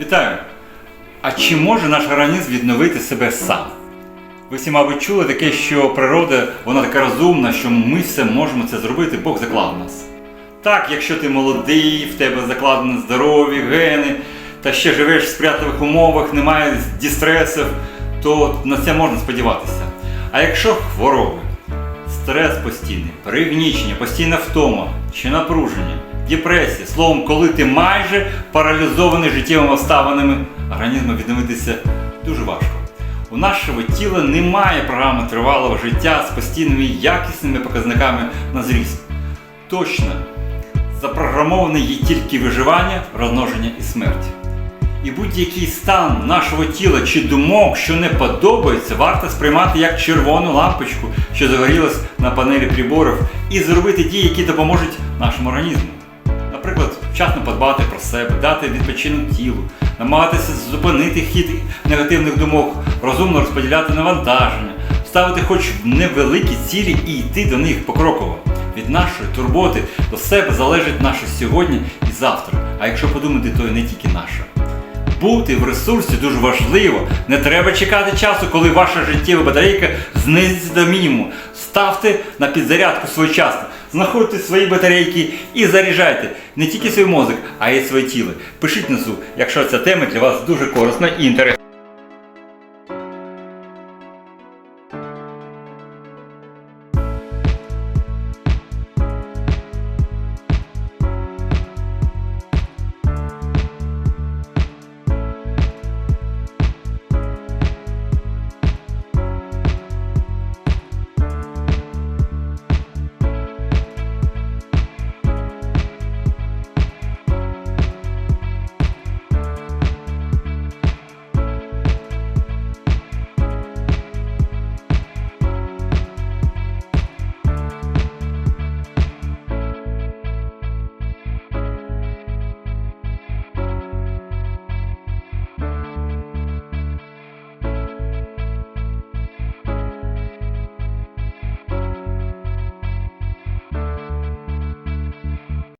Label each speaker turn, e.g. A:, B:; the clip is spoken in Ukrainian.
A: Вітаю! А чи може наш організм відновити себе сам? Ви всі, мабуть, чули таке, що природа вона така розумна, що ми все можемо це зробити, Бог заклав нас. Так, якщо ти молодий, в тебе закладено здоров'я, гени, та ще живеш в сприятливих умовах, немає дістресів, то на це можна сподіватися. А якщо хвороби, стрес постійний, пригнічення, постійна втома чи напруження, депресія, словом, коли ти майже паралізований життєвими обставинами, організму відновитися дуже важко. У нашого тіла немає програми тривалого життя з постійними якісними показниками на зріст. Точно, запрограмоване є тільки виживання, розмноження і смерть. І будь-який стан нашого тіла чи думок, що не подобається, варто сприймати як червону лампочку, що загорілась на панелі приборів, і зробити дії, які допоможуть нашому організму. Наприклад, вчасно подбати про себе, дати відпочинок тілу, намагатися зупинити хід негативних думок, розумно розподіляти навантаження, ставити хоч невеликі цілі і йти до них покроково. Від нашої турботи до себе залежить наше сьогодні і завтра. А якщо подумати, то і не тільки наша. Бути в ресурсі дуже важливо. Не треба чекати часу, коли ваша життєва батарейка знизиться до мінімуму. Ставте на підзарядку своєчасно. Знаходьте свої батарейки і заряджайте не тільки свій мозок, а й своє тіло. Пишіть внизу, якщо ця тема для вас дуже корисна і інтересна.